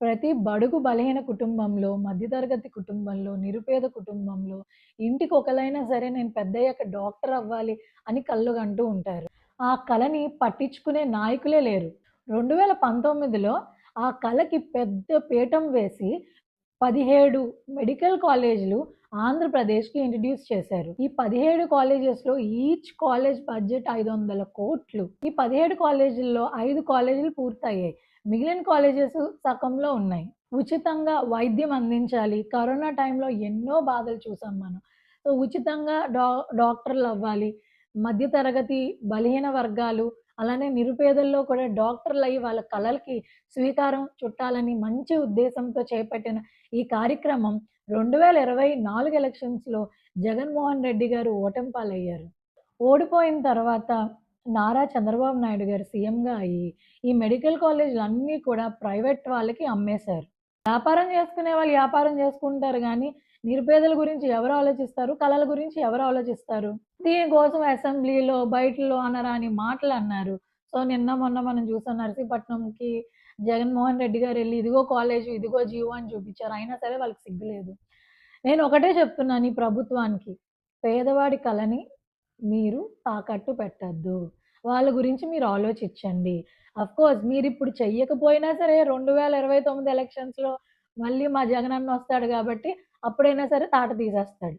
ప్రతి బడుగు బలహీన కుటుంబంలో, మధ్యతరగతి కుటుంబంలో, నిరుపేద కుటుంబంలో ఇంటికి ఒకలైనా సరే నేను పెద్దయ్యాక డాక్టర్ అవ్వాలి అని కళ్ళుగంటూ ఉంటారు. ఆ కళని పట్టించుకునే నాయకులే లేరు. 2019లో ఆ కళకి పెద్ద పీఠం వేసి 17 మెడికల్ కాలేజీలు ఆంధ్రప్రదేశ్‌కి ఇంట్రడ్యూస్ చేశారు. ఈ 17 కాలేజెస్‌లో ఈచ్ కాలేజ్ బడ్జెట్ 500 కోట్లు. ఈ 17 కాలేజీల్లో ఐదు కాలేజీలు పూర్తయ్యాయి. మిగిలిన కాలేజెస్ సగంలో ఉన్నాయి. ఉచితంగా వైద్యం అందించాలి. కరోనా టైంలో ఎన్నో బాధలు చూసాం మనం. సో, ఉచితంగా డా డాక్టర్‌లవ్వాలి. మధ్య తరగతి, బలహీన వర్గాలు, అలానే నిరుపేదల్లో కూడా డాక్టర్లు అయ్యి వాళ్ళ కళలకి స్వీకారం చుట్టాలని మంచి ఉద్దేశంతో చేపట్టిన ఈ కార్యక్రమం 2024 ఎలక్షన్స్‌లో జగన్మోహన్ రెడ్డి గారు ఓటమి పాలయ్యారు. ఓడిపోయిన తర్వాత నారా చంద్రబాబు నాయుడు గారు సీఎంగా అయ్యి, ఈ మెడికల్ కాలేజీలు అన్నీ కూడా ప్రైవేట్ వాళ్ళకి అమ్మేశారు. వ్యాపారం చేసుకునే వాళ్ళు వ్యాపారం చేసుకుంటారు కానీ నిరుపేదల గురించి ఎవరు ఆలోచిస్తారు? కళల గురించి ఎవరు ఆలోచిస్తారు? దీనికోసం అసెంబ్లీలో, బయటలో అనరాని మాటలన్నారు. సో, నిన్న మొన్న మనం చూసాం నర్సీపట్నంకి జగన్మోహన్ రెడ్డి గారు వెళ్ళి ఇదిగో కాలేజీ ఇదిగో జీవో అని చూపించారు. అయినా సరే వాళ్ళకి సిగ్గు లేదు. నేను ఒకటే చెప్తున్నాను ఈ ప్రభుత్వానికి, పేదవాడి కళని మీరు తాకట్టు పెట్టద్దు వాళ్ళ గురించి మీరు ఆలోచించండి. ఆఫ్కోర్స్ మీరు ఇప్పుడు చెయ్యకపోయినా సరే 2029 ఎలక్షన్స్‌లో మళ్ళీ మా జగనన్న వస్తాడు కాబట్టి అప్పుడైనా సరే తాట తీసేస్తాడు.